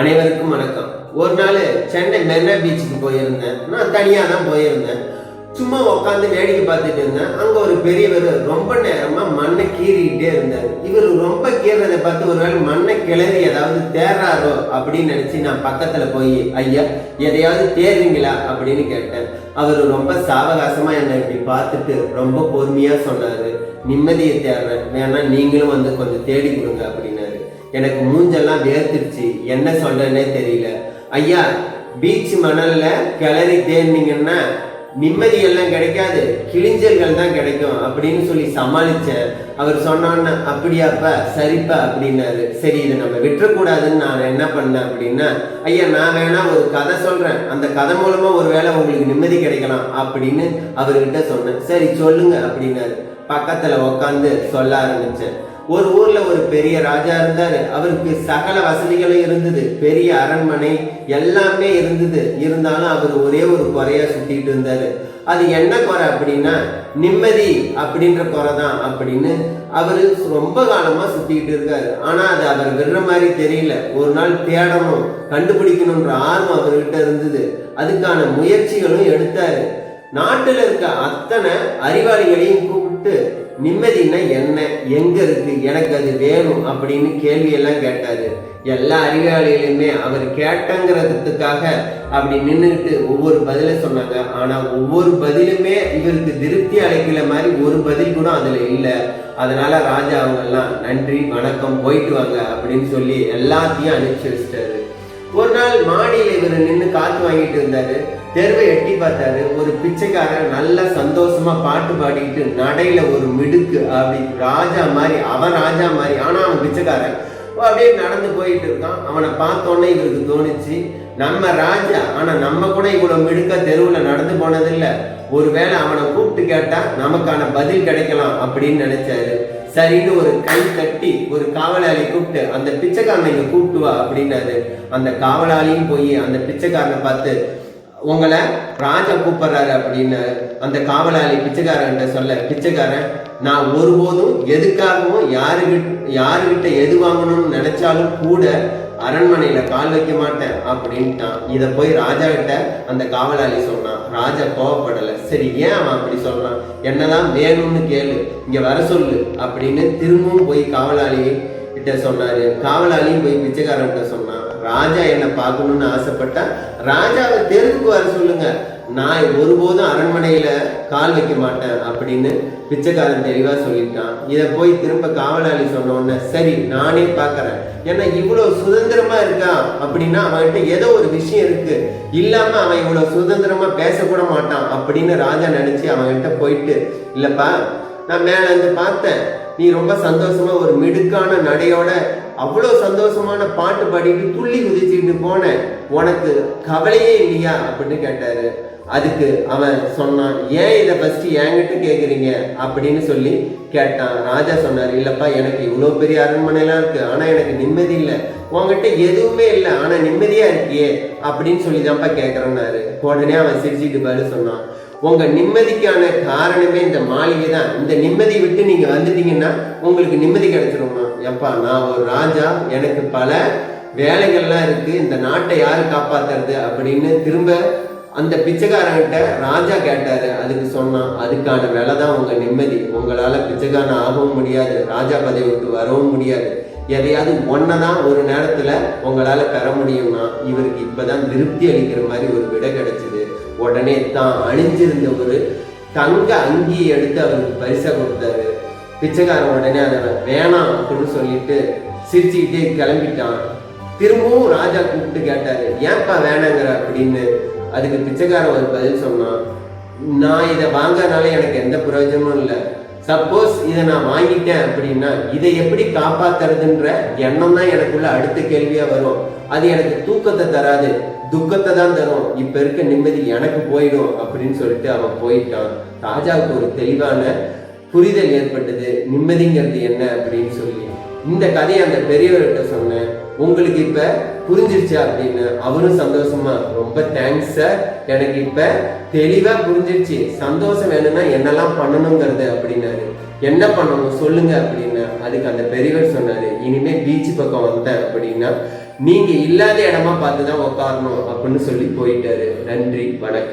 அனைவருக்கும் வணக்கம். ஒரு நாள் சென்னை மெரினா பீச்சுக்கு போயிருந்தேன். நான் தனியாக தான் போயிருந்தேன். சும்மா உட்காந்து வேடிக்கை பார்த்துட்டு இருந்தேன். அங்கே ஒரு பெரியவர் ரொம்ப நேரமாக மண்ணை கீறிக்கிட்டே இருந்தார். இவர் ரொம்ப கீறதை பார்த்து ஒரு வேளை மண்ணை கிளறி ஏதாவது தேர்றாரோ அப்படின்னு நினச்சி நான் பக்கத்தில் போய் ஐயா எதையாவது தேர்றீங்களா? அப்படின்னு கேட்டேன். அவர் ரொம்ப சாவகாசமாக என்னை இப்படி பார்த்துட்டு ரொம்ப பொறுமையாக சொன்னார். நிம்மதியை தேடுறேன் வேணா நீங்களும் வந்து கொஞ்சம் தேடி கொடுங்க அப்படின்னாரு. எனக்கு மூஞ்செல்லாம் வேர்த்துருச்சு. என்ன சொல்றேன்னே தெரியல. ஐயா பீச் மணலில் கிளறி தேர்ந்தீங்கன்னா நிம்மதி எல்லாம் கிடைக்காது. கிழிஞ்சல்கள் தான் கிடைக்கும் அப்படின்னு சொல்லி சமாளிச்சேன். அவர் சொன்னான்னு அப்படியாப்பா சரிப்பா அப்படின்னாரு. சரி இதை நம்ம விட்டுறக்கூடாதுன்னு நான் என்ன பண்ணேன் அப்படின்னா ஐயா நான் வேணா ஒரு கதை சொல்றேன். அந்த கதை மூலமா ஒரு வேளை உங்களுக்கு நிம்மதி கிடைக்கலாம் அப்படின்னு அவர்கிட்ட சொன்னேன். சரி சொல்லுங்க அப்படின்னாரு. பக்கத்துல உட்காந்து சொல்ல ஆரம்பிச்சேன். ஒரு ஊர்ல ஒரு பெரிய ராஜா இருந்தாரு. அவருக்கு சகல வசதிகளும் இருந்தது. பெரிய அரண்மனை எல்லாமே இருந்தது. இருந்தாலும் அவர் ஒரே ஒரு குறையா சுத்திட்டு இருந்தாரு. அது என்ன குறை அப்படின்னா நிம்மதி அப்படின்ற குறை தான் அப்படின்னு அவர் ரொம்ப காலமாக சுத்திக்கிட்டு இருக்காரு. ஆனால் அது அவர் விடுற மாதிரி தெரியல. ஒரு நாள் தேடணும் கண்டுபிடிக்கணுன்ற ஆர்வம் அவர்கிட்ட இருந்தது. அதுக்கான முயற்சிகளும் எடுத்தாரு. நாட்டில் இருக்க அத்தனை அறிவாளிகளையும் கூப்பிட்டு நிம்மதினா என்ன? எங்க இருக்கு? எனக்கு அது வேணும் அப்படின்னு கேள்வியெல்லாம் கேட்டாரு. எல்லா அறிவாளிகளுமே அவர் கேட்டங்கிறதுக்காக அப்படி நின்றுக்கிட்டு ஒவ்வொரு பதில சொன்னாங்க. ஆனா ஒவ்வொரு பதிலுமே இவருக்கு திருப்தி அளிக்கல மாதிரி ஒரு பதில் கூட அதுல இல்லை. அதனால ராஜா அவங்க எல்லாம் நன்றி வணக்கம் போயிட்டு வாங்க அப்படின்னு சொல்லி எல்லாத்தையும் அனுப்பிச்சு வச்சிட்டாரு. ஒரு நாள் மாடியில் இவர் நின்று காத்து வாங்கிட்டு இருந்தாரு. தெருவை எட்டி பார்த்தாரு. ஒரு பிச்சைக்காரன் நல்லா சந்தோஷமா பாட்டு பாடிக்கிட்டு நடையில ஒரு மிடுக்கு அப்படி ராஜா மாதிரி அவன் ராஜா மாதிரி ஆனா அவன் பிச்சைக்காரன். அப்படியே நடந்து போயிட்டு இருக்கான். அவனை பார்த்தோன்னே இவருக்கு தோணுச்சு நம்ம ராஜா ஆனா நம்ம கூட இவ்வளவு மிடுக்க தெருவுல நடந்து போனதில்லை. ஒருவேளை அவனை கூப்பிட்டு கேட்டா நமக்கான பதில் கிடைக்கலாம் அப்படின்னு நினைச்சாரு. சரின்னு ஒரு கை கட்டி ஒரு காவலாளி கூப்பிட்டு அந்த பிச்சைக்காரனை இங்க கூப்பிட்டு வா அப்படின்னாரு. அந்த காவலாளியும் போய் அந்த பிச்சைக்காரனை பார்த்து உங்களை ராஜா கூப்பிடுறாரு அப்படின்னு அந்த காவலாளி பிச்சைக்காரன்ட்ட சொல்ல பிச்சைக்காரன் நான் ஒருபோதும் எதுக்காகவும் யாருகிட்ட யாருகிட்ட எது வாங்கணும்னு நினைச்சாலும் கூட அரண்மனையில கால் வைக்க மாட்டேன் அப்படின்ட்டான். இதை போய் ராஜா கிட்ட அந்த காவலாளி சொன்னான். ராஜா கோவப்படல. சரி ஏன் அவன் அப்படி சொல்றான்? என்னதான் வேணும்னு கேளு. இங்க வர சொல்லு அப்படின்னு திரும்பவும் போய் காவலாளி கிட்ட சொன்னாரு. காவலாளியும் போய் பிச்சைக்காரன்கிட்ட சொன்னான். ராஜா என்ன பார்க்கணும்னு ஆசைப்பட்டா ராஜாவை தெருவுக்கு வர சொல்லுங்க. நான் ஒருபோதும் அரண்மனையில் கால் வைக்க மாட்டேன் அப்படின்னு பிச்சைக்காரன் தெளிவாக சொல்லிட்டான். இதை போய் திரும்ப காவலாளி சொன்னோடனே சரி நானே பார்க்குறேன் ஏன்னா இவ்வளோ சுதந்திரமாக இருக்கான் அப்படின்னா அவன்கிட்ட ஏதோ ஒரு விஷயம் இருக்குது இல்லாமல் அவன் இவ்வளோ சுதந்திரமாக பேசக்கூட மாட்டான் அப்படின்னு ராஜா நினச்சி அவன்கிட்ட போயிட்டு இல்லைப்பா நான் மேலே இருந்து பார்த்தேன். நீ ரொம்ப சந்தோஷமா ஒரு மிடுக்கான நடையோட அவ்வளோ சந்தோஷமான பாட்டு பாடிட்டு துள்ளி குதிச்சுட்டு போனேன் உனக்கு கவலையே இல்லையா அப்படின்னு கேட்டாரு. அதுக்கு அவன் சொன்னான் ஏன் இதை ஃபஸ்ட்டு என்கிட்ட கேட்குறீங்க அப்படின்னு சொல்லி கேட்டான். ராஜா சொன்னார் இல்லைப்பா எனக்கு இவ்வளோ பெரிய அரண்மனைலாம் இருக்குது ஆனால் எனக்கு நிம்மதி இல்லை. உன்கிட்ட எதுவுமே இல்லை. ஆனால் நிம்மதியாக இருக்கியே? அப்படின்னு சொல்லி தான்ப்பா கேட்குறேன்னாரு உடனே அவன் சிரிச்சுட்டு பதில் சொன்னான் உங்க நிம்மதிக்கான காரணமே இந்த மாளிகை தான். இந்த நிம்மதி விட்டு நீங்க வந்துட்டீங்கன்னா உங்களுக்கு நிம்மதி கிடைச்சிருமா எப்பா நான் ஒரு ராஜா எனக்கு பல வேலைகள்லாம் இருக்கு. இந்த நாட்டை யாரு காப்பாத்துறது அப்படின்னு திரும்ப அந்த பிச்சைக்காரங்கிட்ட ராஜா கேட்டாரு. அதுக்கு சொன்னான் அதுக்கான வேலை தான் உங்க நிம்மதி. உங்களால பிச்சைக்காரன் ஆகவும் முடியாது. ராஜா பதவி விட்டு வரவும் முடியாது. எதையாவது ஒன்னதான் ஒரு நேரத்துல உங்களால பெற முடியும்னா இவருக்கு இப்பதான் திருப்தி அளிக்கிற மாதிரி ஒரு விடை கிடைச்சது. உடனே தான் அணிஞ்சிருந்த ஒரு தங்க அங்கியை எடுத்து அவருக்கு பரிசா கொடுத்தாரு. பிச்சைக்காரன் உடனே அதை வேணாம் அப்படின்னு சொல்லிட்டு சிரிச்சுக்கிட்டே கிளம்பிட்டான். திரும்பவும் ராஜா கூப்பிட்டு கேட்டாரு ஏன்பா வேணாங்கிற? அப்படின்னு. அதுக்கு பிச்சைக்காரன் ஒரு பதில் சொன்னான் நான் இதை வாங்கறதுனால எனக்கு எந்த பிரயோஜனமும் இல்லை. சப்போஸ் இதை நான் வாங்கிட்டேன் அப்படின்னா இதை எப்படி காப்பாத்துறதுன்ற எண்ணம் தான் எனக்குள்ள அடுத்த கேள்வியா வரும். அது எனக்கு தூக்கத்தை தராது. துக்கத்தை தான் தரும் இப்ப இருக்க நிம்மதி எனக்கு போயிடும் அப்படின்னு சொல்லிட்டு அவன் போயிட்டான். ராஜாவுக்கு ஒரு தெளிவான புரிதல் ஏற்பட்டது. நிம்மதிங்கிறது என்ன அப்படின்னு சொல்லி. இந்த கதையை அந்த பெரியவர்கிட்ட சொன்னேன். உங்களுக்கு இப்ப புரிஞ்சிருச்சு அப்படின்னு. அவரும் சந்தோஷமா ரொம்ப தேங்க்ஸ் சார் எனக்கு இப்ப தெளிவா புரிஞ்சிருச்சு. சந்தோஷம் வேணும்னா என்னெல்லாம் பண்ணணுங்கிறது அப்படின்னாரு. என்ன பண்ணணும்? சொல்லுங்க அப்படின்னா. அதுக்கு அந்த பெரியவர் சொன்னாரு. இனிமே பீச் பக்கம் வந்தேன் அப்படின்னா நீங்க இல்லாத இடமா பார்த்து தான் உட்காரணும் அப்படின்னு சொல்லி போயிட்டாரு. நன்றி வணக்கம்.